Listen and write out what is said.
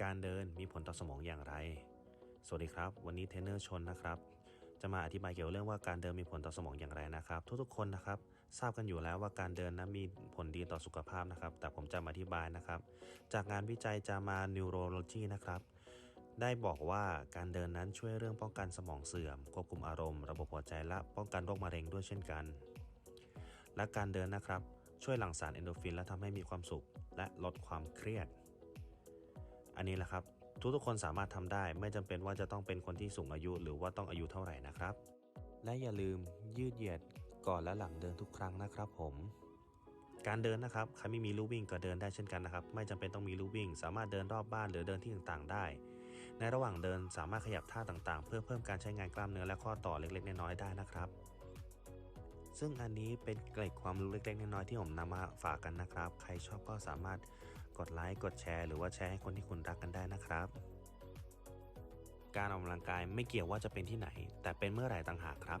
การเดินมีผลต่อสมองอย่างไร สวัสดีครับ วันนี้เทรนเนอร์ชนนะครับ จะมาอธิบายเกี่ยวกับเรื่องว่าการเดินมีผลต่อสมองอย่างไรนะครับ ทุกๆคนนะครับ ทราบกันอยู่แล้วว่าการเดินนั้นมีผลดีต่อสุขภาพนะครับ แต่ผมจะมาอธิบายนะครับ จากงานวิจัยจามา Neurology นะครับได้บอกว่าการเดินนั้นช่วยเรื่องป้องกันสมองเสื่อม ควบคุมอารมณ์ ระบบหัวใจและป้องกันโรคมะเร็งด้วยเช่นกัน และการเดินนะครับ ช่วยหลั่งสารเอนโดฟินและทำให้มีความสุข และลดความเครียด อันนี้แหละครับ ทุกๆคนสามารถทำได้ ไม่จำเป็นว่าจะต้องเป็นคนที่สูงอายุ หรือว่าต้องอายุเท่าไหร่นะครับ และอย่าลืมยืดเหยียดก่อนและหลังเดินทุกครั้งนะครับ ผมการเดินนะครับ ใครไม่มีลู่วิ่งก็เดินได้เช่นกันนะครับ ไม่จำเป็นต้องมีลู่วิ่ง สามารถเดินรอบบ้านหรือเดินที่ต่างๆได้ ในระหว่างเดินสามารถขยับท่าต่างๆ เพื่อเพิ่มการใช้งานกล้ามเนื้อและข้อต่อเล็กๆ น้อยๆได้นะครับ ซึ่งอันนี้เป็นเกร็ดความรู้เล็กๆ น้อยๆที่ผมนำมาฝากกันนะครับ ใครชอบก็สามารถ กดไลค์กดแชร์ หรือว่าแชร์ให้คนที่คุณรักกันได้นะครับ การออกกำลังกายไม่เกี่ยวว่าจะเป็นที่ไหน แต่เป็นเมื่อไหร่ต่างหากครับ